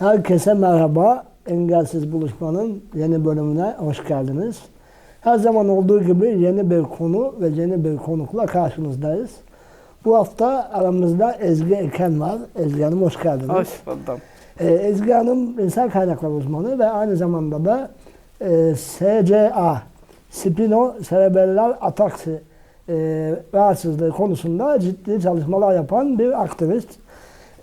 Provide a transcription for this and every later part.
Herkese merhaba. Engelsiz Buluşma'nın yeni bölümüne hoş geldiniz. Her zaman olduğu gibi yeni bir konu ve yeni bir konukla karşınızdayız. Bu hafta aramızda Ezgi Eken var. Ezgi Hanım hoş geldiniz. Hoş buldum. Ee, Ezgi Hanım insan kaynakları uzmanı ve aynı zamanda da e, SCA, Spino Cerebellar Ataksi e, rahatsızlığı konusunda ciddi çalışmalar yapan bir aktivist.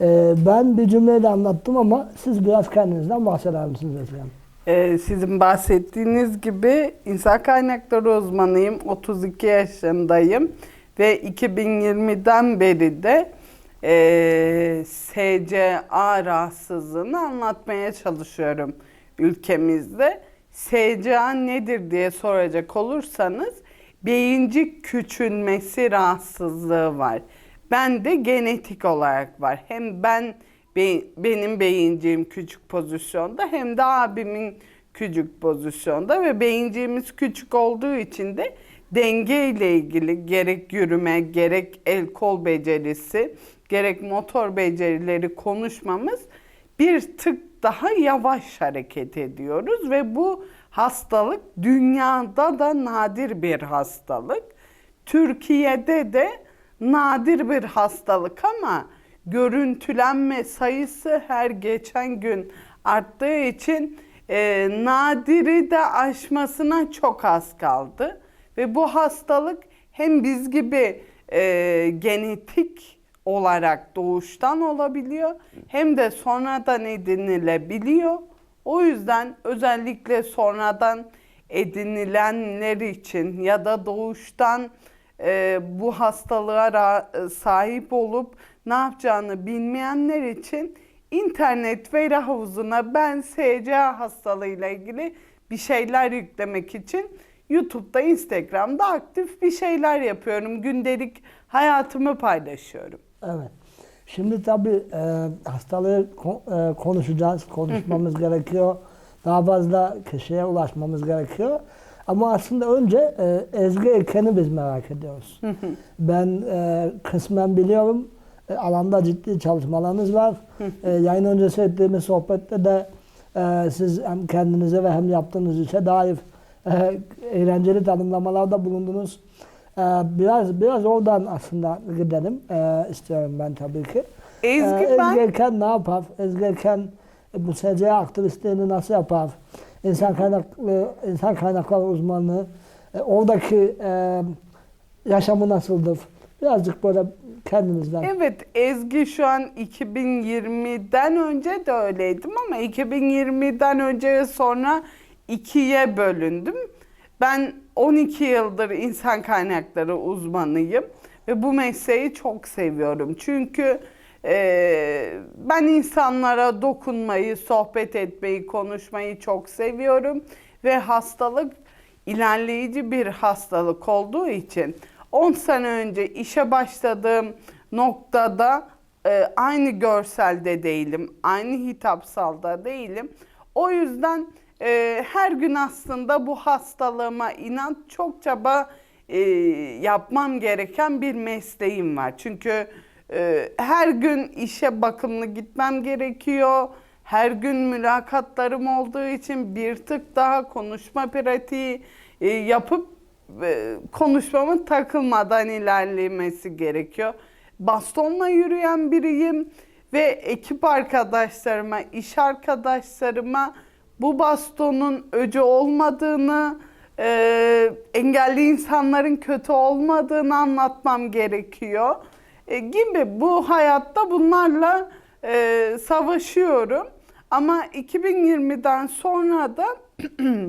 E, ben bir cümleyle anlattım ama siz biraz kendinizden bahseder misiniz Hanım? Ee, sizin bahsettiğiniz gibi insan kaynakları uzmanıyım. 32 yaşındayım ve 2020'den beri de e, SCA rahatsızlığını anlatmaya çalışıyorum ülkemizde. SCA nedir diye soracak olursanız beyincik küçülmesi rahatsızlığı var. Ben de genetik olarak var. Hem ben be- benim beyinciğim küçük pozisyonda hem de abimin küçük pozisyonda ve beyinciğimiz küçük olduğu için de denge ile ilgili gerek yürüme, gerek el kol becerisi, gerek motor becerileri konuşmamız bir tık daha yavaş hareket ediyoruz ve bu hastalık dünyada da nadir bir hastalık. Türkiye'de de nadir bir hastalık ama görüntülenme sayısı her geçen gün arttığı için e, nadiri de aşmasına çok az kaldı. Ve bu hastalık hem biz gibi e, genetik olarak doğuştan olabiliyor hem de sonradan edinilebiliyor. O yüzden özellikle sonradan edinilenler için ya da doğuştan e, bu hastalığa ra- sahip olup ne yapacağını bilmeyenler için internet veri havuzuna ben SCA hastalığıyla ilgili bir şeyler yüklemek için YouTube'da, Instagram'da aktif bir şeyler yapıyorum. Gündelik hayatımı paylaşıyorum. Evet. Şimdi tabii e, hastalığı ko- e, konuşacağız, konuşmamız gerekiyor. Daha fazla kişiye ulaşmamız gerekiyor. Ama aslında önce e, Ezgi Eken'i biz merak ediyoruz. ben e, kısmen biliyorum. E, alanda ciddi çalışmalarınız var. e, yayın öncesi ettiğimiz sohbette de e, siz hem kendinize ve hem yaptığınız işe dair e, eğlenceli tanımlamalarda bulundunuz. Ee, biraz biraz oradan aslında gidelim ee, istiyorum ben tabii ki. Ezgi ben- Ezgi Erken ne yapar? Ezgi Erken e, bu SCA aktivistliğini nasıl yapar? İnsan kaynaklı insan kaynakları uzmanlığı e, oradaki e, yaşamı nasıldır? Birazcık böyle kendinizden. Evet Ezgi şu an 2020'den önce de öyleydim ama 2020'den önce ve sonra ikiye bölündüm. Ben 12 yıldır insan kaynakları uzmanıyım ve bu mesleği çok seviyorum. Çünkü e, ben insanlara dokunmayı, sohbet etmeyi, konuşmayı çok seviyorum ve hastalık ilerleyici bir hastalık olduğu için 10 sene önce işe başladığım noktada e, aynı görselde değilim, aynı hitapsalda değilim. O yüzden e, her gün aslında bu hastalığıma inat çok çaba e, yapmam gereken bir mesleğim var. Çünkü e, her gün işe bakımlı gitmem gerekiyor. Her gün mülakatlarım olduğu için bir tık daha konuşma pratiği e, yapıp e, konuşmamın takılmadan ilerlemesi gerekiyor. Bastonla yürüyen biriyim ve ekip arkadaşlarıma, iş arkadaşlarıma bu bastonun öcü olmadığını, e, engelli insanların kötü olmadığını anlatmam gerekiyor. E, gibi bu hayatta bunlarla e, savaşıyorum. Ama 2020'den sonra da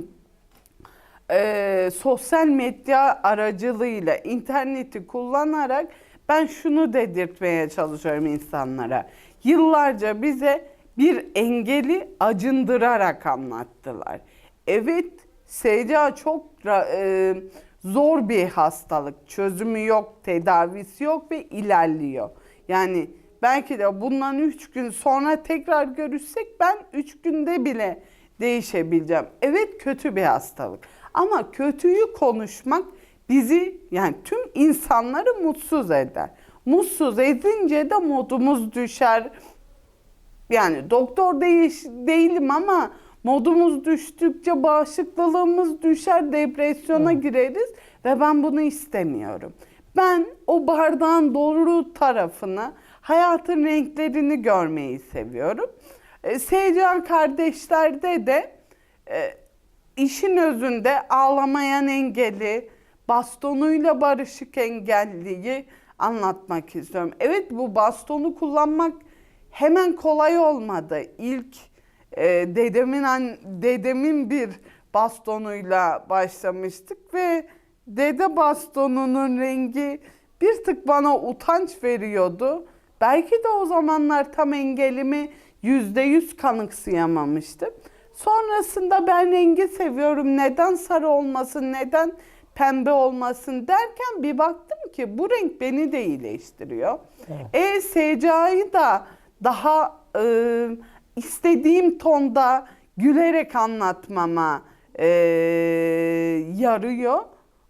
e, sosyal medya aracılığıyla interneti kullanarak ben şunu dedirtmeye çalışıyorum insanlara. Yıllarca bize bir engeli acındırarak anlattılar. Evet, SCA çok e, zor bir hastalık. Çözümü yok, tedavisi yok ve ilerliyor. Yani belki de bundan 3 gün sonra tekrar görüşsek ben 3 günde bile değişebileceğim. Evet kötü bir hastalık. Ama kötüyü konuşmak bizi yani tüm insanları mutsuz eder. Mutsuz edince de modumuz düşer. yani doktor değiş, değilim ama modumuz düştükçe bağışıklılığımız düşer, depresyona gireriz ve ben bunu istemiyorum. Ben o bardağın doğru tarafını, hayatın renklerini görmeyi seviyorum. E, Seycan kardeşlerde de e, işin özünde ağlamayan engeli, bastonuyla barışık engelliyi anlatmak istiyorum. Evet bu bastonu kullanmak hemen kolay olmadı. İlk e, dedemin an, dedemin bir bastonuyla başlamıştık ve dede bastonunun rengi bir tık bana utanç veriyordu. Belki de o zamanlar tam engelimi yüzde yüz kanıksayamamıştım. Sonrasında ben rengi seviyorum. Neden sarı olmasın, neden pembe olmasın derken bir baktım ki bu renk beni de iyileştiriyor. E SCA'yı da daha e, istediğim tonda gülerek anlatmama e, yarıyor.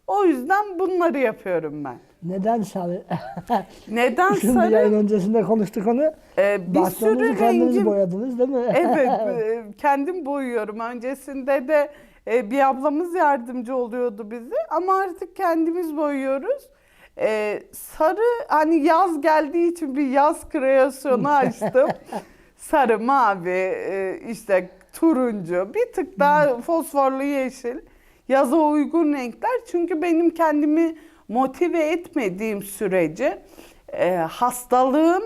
O yüzden bunları yapıyorum ben. Neden sarı? Neden Şimdi yayın sarı? öncesinde konuştuk onu. Ee, bir sürü kendiniz rengin boyadınız değil mi? Evet, e, kendim boyuyorum. Öncesinde de e, bir ablamız yardımcı oluyordu bize ama artık kendimiz boyuyoruz. E, sarı hani yaz geldiği için bir yaz kreasyonu açtım. Sarı, mavi, e, işte turuncu, bir tık daha fosforlu yeşil. Yaza uygun renkler. Çünkü benim kendimi motive etmediğim sürece e, hastalığım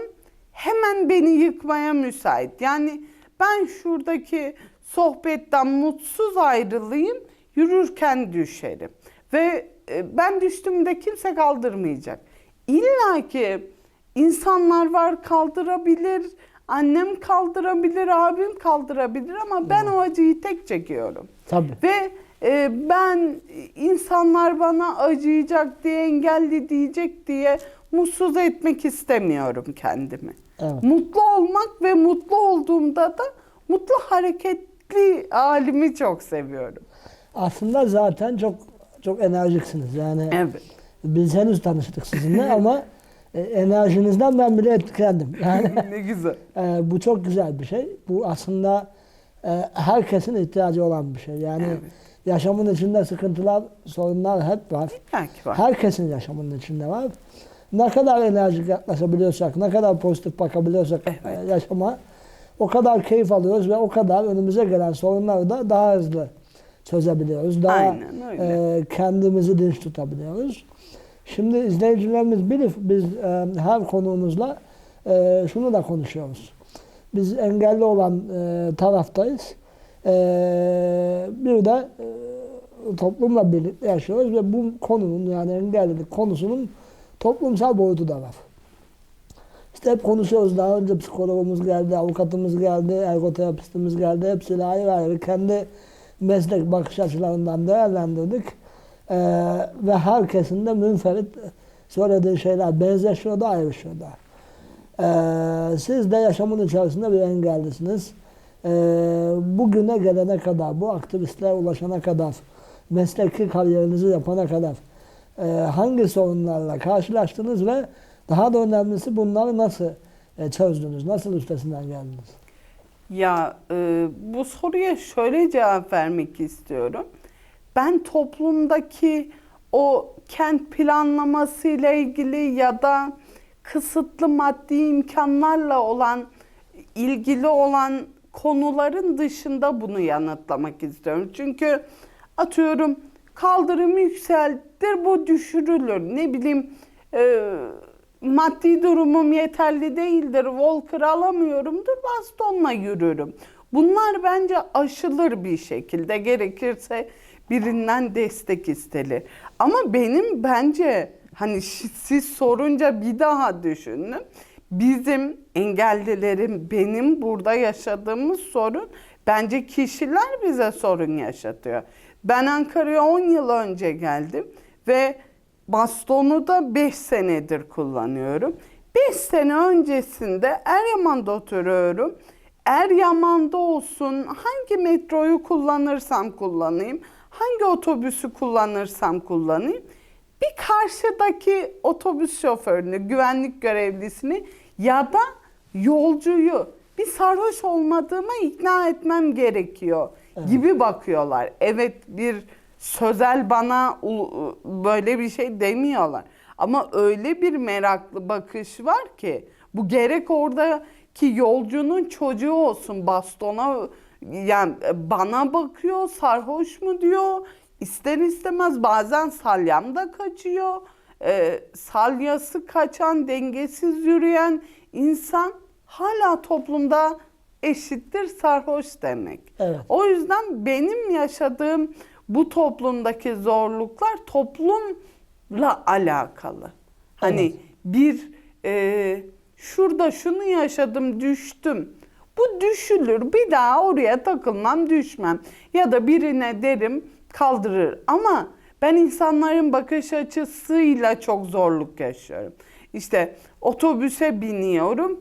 hemen beni yıkmaya müsait. Yani ben şuradaki sohbetten mutsuz ayrılayım, yürürken düşerim. Ve e, ben düştüğümde kimse kaldırmayacak. İlla ki insanlar var kaldırabilir, annem kaldırabilir, abim kaldırabilir ama ben o acıyı tek çekiyorum. Tabii. Ve e, ben insanlar bana acıyacak diye, engelli diyecek diye mutsuz etmek istemiyorum kendimi. Evet. Mutlu olmak ve mutlu olduğumda da mutlu hareketli halimi çok seviyorum. Aslında zaten çok çok enerjiksiniz. Yani Evet. biz henüz tanıştık sizinle ama e, enerjinizden ben bile etkilendim. Yani ne güzel. e, bu çok güzel bir şey. Bu aslında e, herkesin ihtiyacı olan bir şey. Yani Evet. yaşamın içinde sıkıntılar, sorunlar hep var. Belki var. Herkesin yaşamının içinde var. Ne kadar enerjik yaklaşabiliyorsak, ne kadar pozitif bakabiliyorsak Evet. e, yaşama o kadar keyif alıyoruz ve o kadar önümüze gelen sorunları da daha hızlı çözebiliyoruz. Daha Aynen öyle. e, kendimizi dinç tutabiliyoruz. Şimdi izleyicilerimiz bilir, biz e, her konuğumuzla e, şunu da konuşuyoruz. Biz engelli olan e, taraftayız. E, bir de e, toplumla birlikte yaşıyoruz ve bu konunun yani engellilik konusunun toplumsal boyutu da var. İşte hep konuşuyoruz. Daha önce psikologumuz geldi, avukatımız geldi, ergoterapistimiz geldi. Hepsiyle ayrı ayrı kendi meslek bakış açılarından değerlendirdik. Ee, ve herkesin de münferit söylediği şeyler benzeşiyor da ayrışıyor da. Ee, siz de yaşamın içerisinde bir engellisiniz. Ee, bugüne gelene kadar, bu aktivistliğe ulaşana kadar, mesleki kariyerinizi yapana kadar e, hangi sorunlarla karşılaştınız ve daha da önemlisi bunları nasıl e, çözdünüz, nasıl üstesinden geldiniz? Ya e, bu soruya şöyle cevap vermek istiyorum. Ben toplumdaki o kent planlaması ile ilgili ya da kısıtlı maddi imkanlarla olan ilgili olan konuların dışında bunu yanıtlamak istiyorum. Çünkü atıyorum kaldırım yükseltir bu düşürülür. Ne bileyim e, maddi durumum yeterli değildir. Walker alamıyorumdur. Bastonla yürürüm. Bunlar bence aşılır bir şekilde. Gerekirse birinden destek istenir. Ama benim bence hani siz sorunca bir daha düşündüm. Bizim engellilerin benim burada yaşadığımız sorun bence kişiler bize sorun yaşatıyor. Ben Ankara'ya 10 yıl önce geldim ve bastonu da 5 senedir kullanıyorum. 5 sene öncesinde Eryaman'da oturuyorum. Eryaman'da olsun hangi metroyu kullanırsam kullanayım, hangi otobüsü kullanırsam kullanayım. Bir karşıdaki otobüs şoförünü, güvenlik görevlisini ya da yolcuyu bir sarhoş olmadığıma ikna etmem gerekiyor gibi bakıyorlar. Evet bir sözel bana böyle bir şey demiyorlar. Ama öyle bir meraklı bakış var ki bu gerek oradaki yolcunun çocuğu olsun bastona yani bana bakıyor sarhoş mu diyor ister istemez bazen salyam da kaçıyor. Ee, salyası kaçan dengesiz yürüyen insan hala toplumda eşittir sarhoş demek. Evet. O yüzden benim yaşadığım bu toplumdaki zorluklar toplumla alakalı. Hani Evet. bir e, şurada şunu yaşadım düştüm. Bu düşülür bir daha oraya takılmam düşmem. Ya da birine derim kaldırır. Ama ben insanların bakış açısıyla çok zorluk yaşıyorum. İşte otobüse biniyorum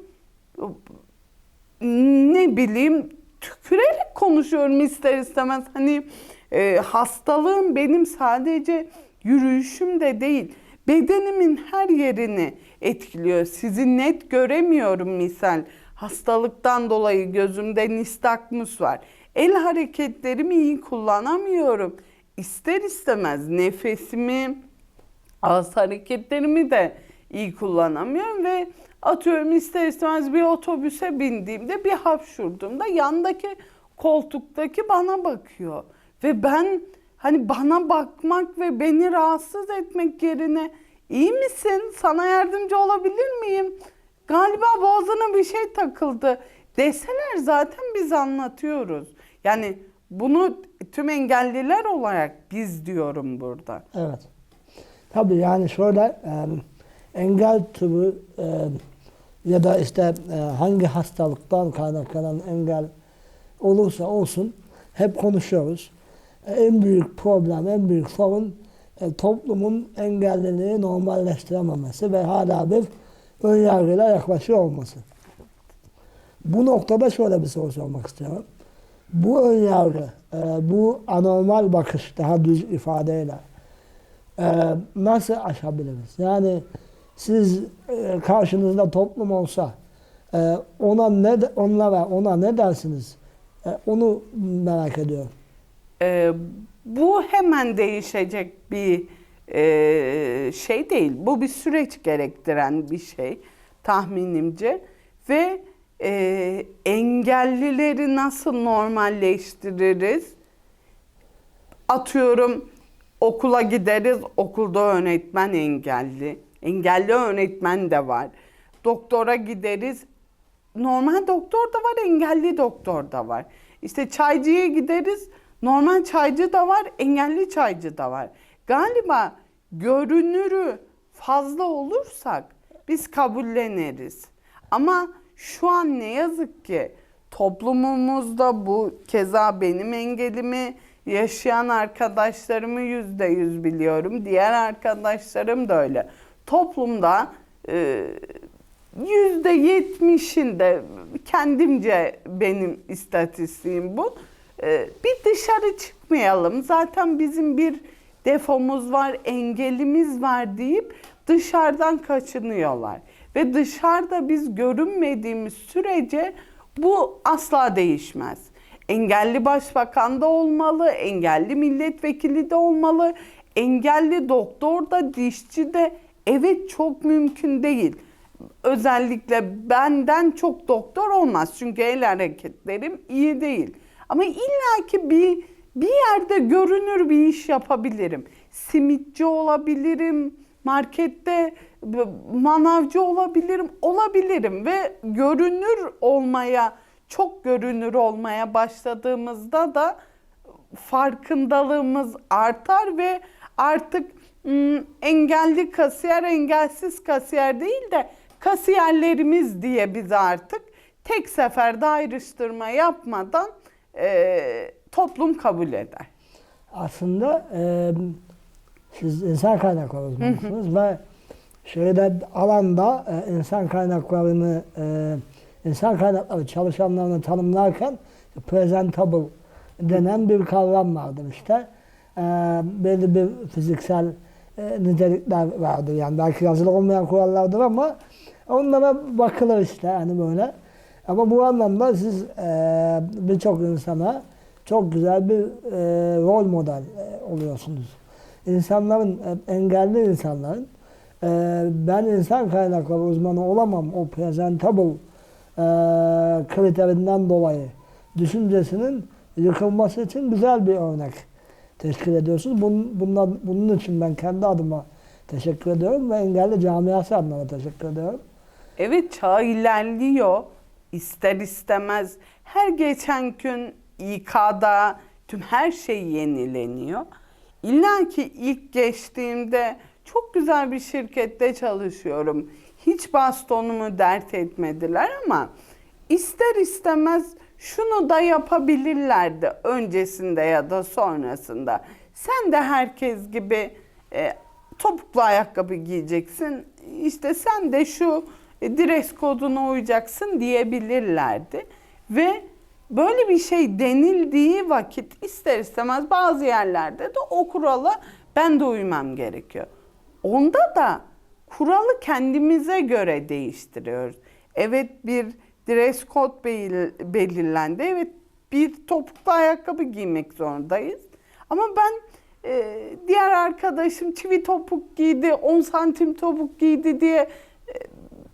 ne bileyim tükürerek konuşuyorum ister istemez. Hani e, hastalığım benim sadece yürüyüşüm de değil. Bedenimin her yerini etkiliyor. Sizi net göremiyorum misal. Hastalıktan dolayı gözümde nistagmus var. El hareketlerimi iyi kullanamıyorum. İster istemez nefesimi, ağız hareketlerimi de iyi kullanamıyorum ve atıyorum ister istemez bir otobüse bindiğimde bir hapşurduğumda yandaki koltuktaki bana bakıyor. Ve ben hani bana bakmak ve beni rahatsız etmek yerine iyi misin sana yardımcı olabilir miyim? Galiba boğazına bir şey takıldı deseler zaten biz anlatıyoruz. Yani bunu tüm engelliler olarak biz diyorum burada. Evet. Tabii yani şöyle e, engel türü e, ya da işte e, hangi hastalıktan kaynaklanan engel olursa olsun hep konuşuyoruz. E, en büyük problem, en büyük sorun e, toplumun engelliliği normalleştirememesi ve hala bir önyargıyla yaklaşıyor olması. Bu noktada şöyle bir soru sormak istiyorum. Bu önyargı, e, bu anormal bakış daha düz ifadeyle e, nasıl aşabiliriz? Yani siz e, karşınızda toplum olsa e, ona ne onlara ona ne dersiniz? E, onu merak ediyorum. Ee, bu hemen değişecek bir e, şey değil. Bu bir süreç gerektiren bir şey tahminimce ve e, engellileri nasıl normalleştiririz? Atıyorum okula gideriz, okulda öğretmen engelli. Engelli öğretmen de var. Doktora gideriz, normal doktor da var, engelli doktor da var. İşte çaycıya gideriz, normal çaycı da var, engelli çaycı da var. Galiba görünürü fazla olursak biz kabulleniriz. Ama şu an ne yazık ki toplumumuzda bu keza benim engelimi yaşayan arkadaşlarımı yüzde yüz biliyorum. Diğer arkadaşlarım da öyle. Toplumda e, yüzde yetmişinde kendimce benim istatistiğim bu. E, bir dışarı çıkmayalım. Zaten bizim bir defomuz var, engelimiz var deyip dışarıdan kaçınıyorlar. Ve dışarıda biz görünmediğimiz sürece bu asla değişmez. Engelli başbakan da olmalı, engelli milletvekili de olmalı, engelli doktor da, dişçi de evet çok mümkün değil. Özellikle benden çok doktor olmaz çünkü el hareketlerim iyi değil. Ama illaki bir bir yerde görünür bir iş yapabilirim. Simitçi olabilirim, markette manavcı olabilirim, olabilirim ve görünür olmaya, çok görünür olmaya başladığımızda da farkındalığımız artar ve artık engelli kasiyer, engelsiz kasiyer değil de kasiyerlerimiz diye bize artık tek seferde ayrıştırma yapmadan e, toplum kabul eder. Aslında e, siz insan kaynakları uzmanısınız ve şeyde alanda e, insan kaynaklarını e, insan kaynakları çalışanlarını tanımlarken presentable denen bir kavram vardır işte. E, belli bir fiziksel e, nitelikler vardır. Yani belki yazılı olmayan kurallardır ama onlara bakılır işte hani böyle. Ama bu anlamda siz e, birçok insana çok güzel bir e, rol model e, oluyorsunuz. İnsanların, e, engelli insanların e, ben insan kaynakları uzmanı olamam o presentable e, kriterinden dolayı düşüncesinin yıkılması için güzel bir örnek teşkil ediyorsunuz. Bunun, bundan, bunun için ben kendi adıma teşekkür ediyorum ve engelli camiası adına teşekkür ediyorum. Evet çağ ilerliyor. İster istemez her geçen gün İK'da tüm her şey yenileniyor. İlla ki ilk geçtiğimde çok güzel bir şirkette çalışıyorum. Hiç bastonumu dert etmediler ama ister istemez şunu da yapabilirlerdi öncesinde ya da sonrasında. Sen de herkes gibi e, topuklu ayakkabı giyeceksin. İşte sen de şu e, dress koduna uyacaksın diyebilirlerdi. Ve böyle bir şey denildiği vakit ister istemez bazı yerlerde de o kurala ben de uymam gerekiyor. Onda da kuralı kendimize göre değiştiriyoruz. Evet bir dress code bel- belirlendi. Evet bir topuklu ayakkabı giymek zorundayız. Ama ben e, diğer arkadaşım çivi topuk giydi, 10 santim topuk giydi diye e,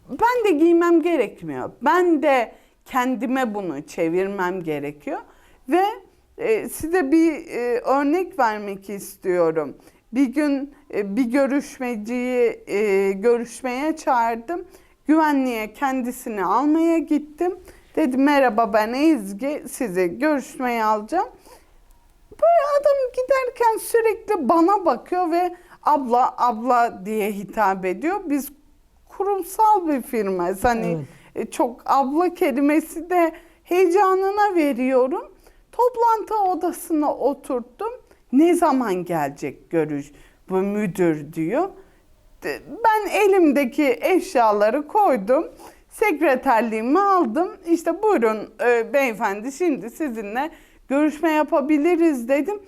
ben de giymem gerekmiyor. Ben de kendime bunu çevirmem gerekiyor. Ve e, size bir e, örnek vermek istiyorum. Bir gün e, bir görüşmeciyi e, görüşmeye çağırdım. Güvenliğe kendisini almaya gittim. Dedim merhaba ben Ezgi sizi görüşmeye alacağım. Böyle adam giderken sürekli bana bakıyor ve abla abla diye hitap ediyor. Biz kurumsal bir firmayız. Hani e, çok abla kelimesi de heyecanına veriyorum. Toplantı odasına oturttum. Ne zaman gelecek görüş bu müdür diyor. Ben elimdeki eşyaları koydum. Sekreterliğimi aldım. İşte buyurun e, beyefendi şimdi sizinle görüşme yapabiliriz dedim.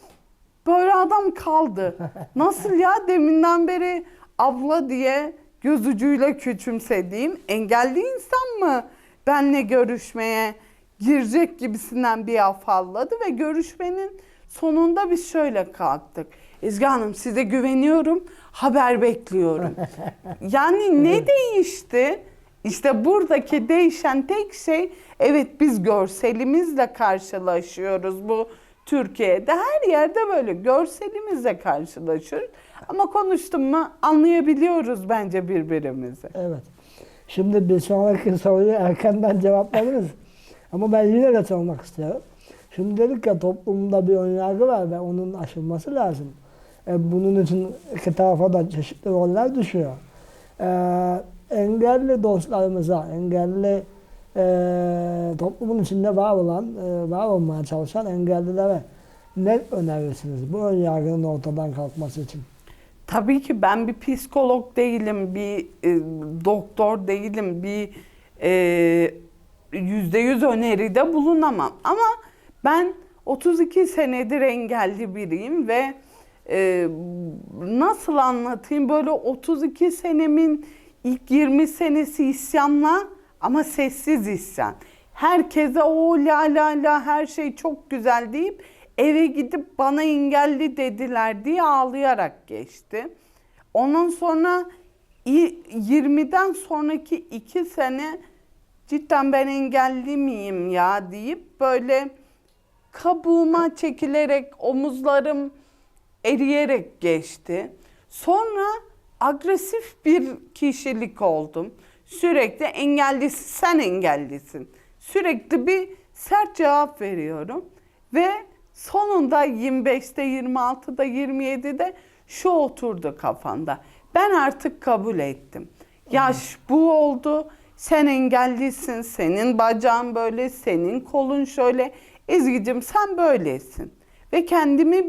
Böyle adam kaldı. Nasıl ya deminden beri abla diye göz ucuyla küçümsediğim engelli insan mı benle görüşmeye girecek gibisinden bir afalladı ve görüşmenin sonunda biz şöyle kalktık. Ezgi Hanım size güveniyorum, haber bekliyorum. yani ne değişti? İşte buradaki değişen tek şey evet biz görselimizle karşılaşıyoruz bu Türkiye'de her yerde böyle görselimizle karşılaşıyoruz. Ama konuştum mu anlayabiliyoruz bence birbirimizi. Evet. Şimdi bir sonraki soruyu erkenden cevapladınız. Ama ben yine de sormak istiyorum. Şimdi dedik ya toplumda bir önyargı var ve onun aşılması lazım. E, bunun için iki tarafa da çeşitli roller düşüyor. E, engelli dostlarımıza, engelli e, toplumun içinde var olan, e, var olmaya çalışan engellilere ne önerirsiniz bu önyargının ortadan kalkması için? Tabii ki ben bir psikolog değilim, bir e, doktor değilim, bir e, yüzde yüz öneride bulunamam. Ama ben 32 senedir engelli biriyim ve e, nasıl anlatayım böyle 32 senemin ilk 20 senesi isyanla ama sessiz isyan. Herkese o la la la her şey çok güzel deyip eve gidip bana engelli dediler diye ağlayarak geçti. Ondan sonra i- 20'den sonraki 2 sene cidden ben engelli miyim ya deyip böyle kabuğuma çekilerek omuzlarım eriyerek geçti. Sonra agresif bir kişilik oldum. Sürekli engellisin, sen engellisin. Sürekli bir sert cevap veriyorum. Ve sonunda 25'te, 26'da, 27'de şu oturdu kafamda. Ben artık kabul ettim. Yaş bu oldu. Sen engellisin. Senin bacağın böyle, senin kolun şöyle. Ezgi'cim sen böylesin. Ve kendimi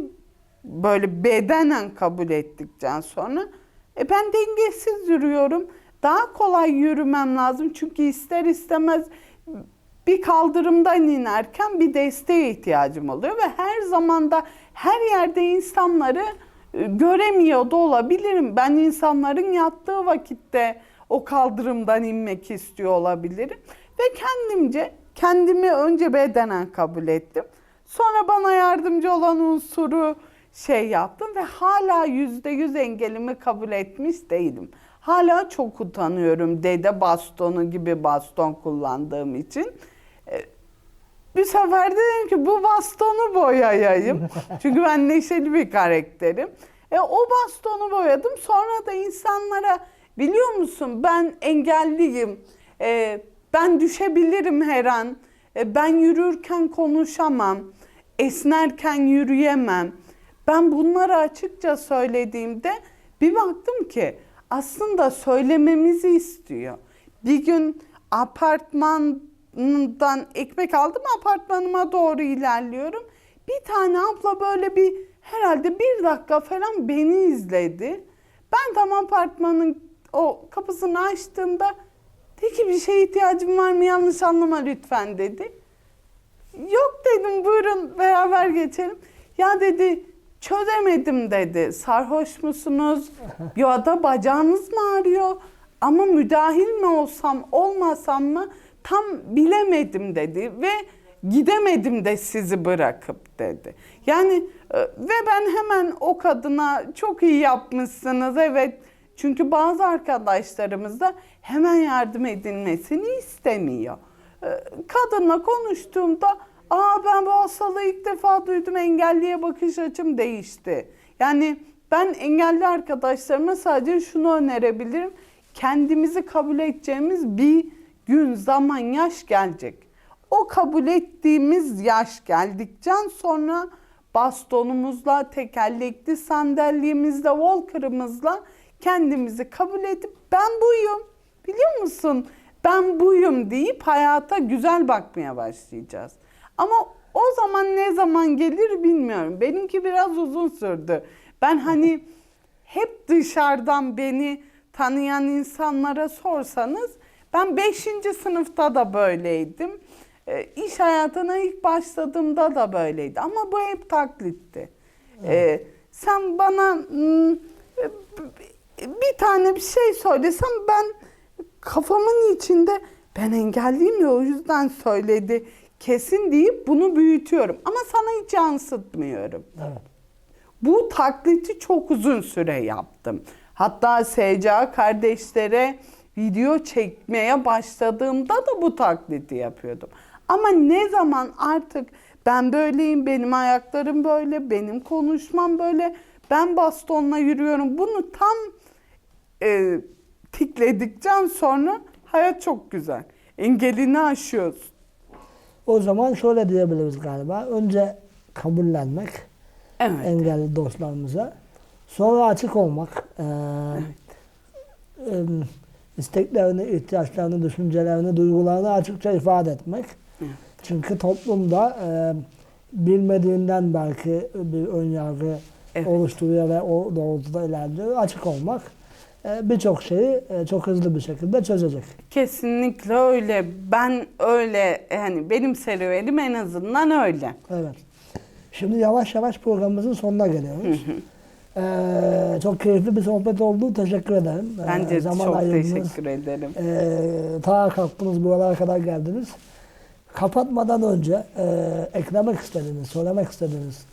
böyle bedenen kabul ettikten sonra e ben dengesiz yürüyorum. Daha kolay yürümem lazım çünkü ister istemez bir kaldırımdan inerken bir desteğe ihtiyacım oluyor ve her zaman da her yerde insanları e, göremiyor da olabilirim. Ben insanların yattığı vakitte o kaldırımdan inmek istiyor olabilirim. Ve kendimce kendimi önce bedenen kabul ettim. Sonra bana yardımcı olan unsuru şey yaptım ve hala yüzde yüz engelimi kabul etmiş değilim. Hala çok utanıyorum dede bastonu gibi baston kullandığım için. E, bir sefer dedim ki bu bastonu boyayayım. Çünkü ben neşeli bir karakterim. E, o bastonu boyadım. Sonra da insanlara biliyor musun ben engelliyim. E, ben düşebilirim her an. E, ben yürürken konuşamam. Esnerken yürüyemem. Ben bunları açıkça söylediğimde bir baktım ki aslında söylememizi istiyor. Bir gün apartmandan ekmek aldım apartmanıma doğru ilerliyorum. Bir tane abla böyle bir herhalde bir dakika falan beni izledi. Ben tam apartmanın o kapısını açtığımda de ki bir şeye ihtiyacım var mı yanlış anlama lütfen dedi. Yok dedim buyurun beraber geçelim. Ya dedi çözemedim dedi. Sarhoş musunuz? Ya da bacağınız mı ağrıyor? Ama müdahil mi olsam olmasam mı tam bilemedim dedi ve gidemedim de sizi bırakıp dedi. Yani e, ve ben hemen o kadına çok iyi yapmışsınız evet. Çünkü bazı arkadaşlarımız da hemen yardım edilmesini istemiyor. E, Kadınla konuştuğumda aa ben bu hastalığı ilk defa duydum engelliye bakış açım değişti. Yani ben engelli arkadaşlarıma sadece şunu önerebilirim. Kendimizi kabul edeceğimiz bir gün, zaman, yaş gelecek. O kabul ettiğimiz yaş geldikten sonra bastonumuzla, tekerlekli sandalyemizle, walker'ımızla kendimizi kabul edip ben buyum, biliyor musun? Ben buyum deyip hayata güzel bakmaya başlayacağız. Ama o zaman ne zaman gelir bilmiyorum. Benimki biraz uzun sürdü. Ben hani hep dışarıdan beni tanıyan insanlara sorsanız ben 5. sınıfta da böyleydim. E, iş hayatına ilk başladığımda da böyleydi. Ama bu hep taklitti. E, sen bana bir tane bir şey söylesem ben kafamın içinde ben engelliyim ya o yüzden söyledi kesin deyip bunu büyütüyorum. Ama sana hiç yansıtmıyorum. Evet. Bu taklidi çok uzun süre yaptım. Hatta SCA kardeşlere video çekmeye başladığımda da bu taklidi yapıyordum. Ama ne zaman artık ben böyleyim, benim ayaklarım böyle, benim konuşmam böyle, ben bastonla yürüyorum. Bunu tam e, tikledikten sonra hayat çok güzel. Engelini aşıyorsun. O zaman şöyle diyebiliriz galiba. Önce kabullenmek Evet. engelli dostlarımıza. Sonra açık olmak. Ee, em, isteklerini, ihtiyaçlarını, düşüncelerini, duygularını açıkça ifade etmek. Çünkü toplumda e, bilmediğinden belki bir önyargı Evet. oluşturuyor ve o doğrultuda ilerliyor. Açık olmak e, birçok şeyi e, çok hızlı bir şekilde çözecek. Kesinlikle öyle. Ben öyle yani benim serüvenim en azından öyle. Evet. Şimdi yavaş yavaş programımızın sonuna geliyoruz. Ee, çok keyifli bir sohbet oldu. Teşekkür ederim. Ee, Ben de zaman çok ayırdınız. teşekkür ederim. Ee, ta kalktınız buralara kadar geldiniz. Kapatmadan önce e, eklemek istediğiniz, söylemek istediğiniz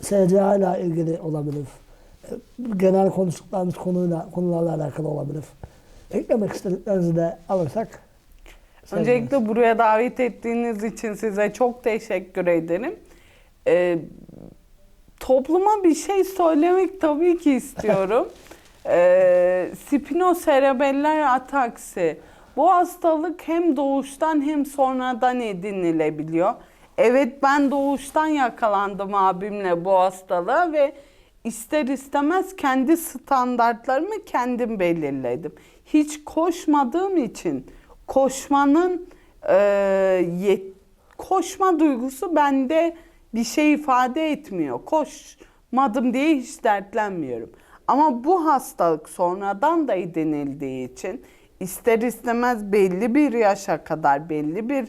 SCA ile ilgili olabilir. Genel konuştuklarımız konuyla, konularla alakalı olabilir. Eklemek istediklerinizi de alırsak. seviniriz. Öncelikle buraya davet ettiğiniz için size çok teşekkür ederim. Ee, topluma bir şey söylemek tabii ki istiyorum. ee, spinoserebeller ataksi. Bu hastalık hem doğuştan hem sonradan edinilebiliyor. Evet ben doğuştan yakalandım abimle bu hastalığa ve ister istemez kendi standartlarımı kendim belirledim. Hiç koşmadığım için koşmanın e, yet- koşma duygusu bende bir şey ifade etmiyor. Koşmadım diye hiç dertlenmiyorum. Ama bu hastalık sonradan da edinildiği için ister istemez belli bir yaşa kadar belli bir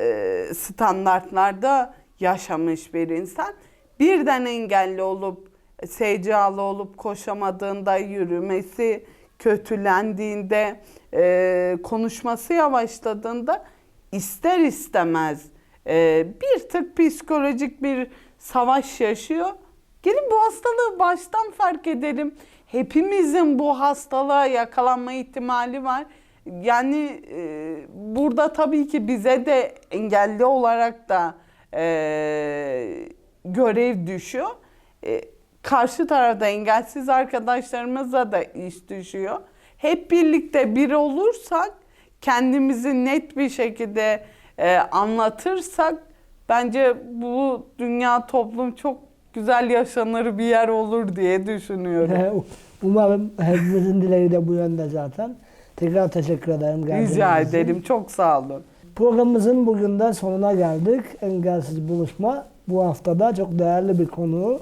e, standartlarda yaşamış bir insan birden engelli olup SCA'lı olup koşamadığında yürümesi kötülendiğinde, e, konuşması yavaşladığında ister istemez e, bir tık psikolojik bir savaş yaşıyor. Gelin bu hastalığı baştan fark edelim. Hepimizin bu hastalığa yakalanma ihtimali var. Yani e, burada tabii ki bize de engelli olarak da e, görev düşüyor. E, karşı tarafta engelsiz arkadaşlarımıza da iş düşüyor. Hep birlikte bir olursak, kendimizi net bir şekilde e, anlatırsak bence bu dünya toplum çok güzel yaşanır bir yer olur diye düşünüyorum. Umarım hepimizin dileği de bu yönde zaten. Tekrar teşekkür ederim. Rica için. ederim. Çok sağ olun. Programımızın bugün de sonuna geldik. Engelsiz buluşma bu haftada çok değerli bir konu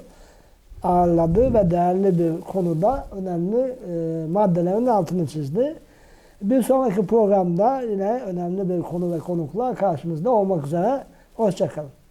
ağırladı ve değerli bir konuda önemli e, maddelerin altını çizdi. Bir sonraki programda yine önemli bir konu ve konukla karşımızda olmak üzere. Hoşçakalın.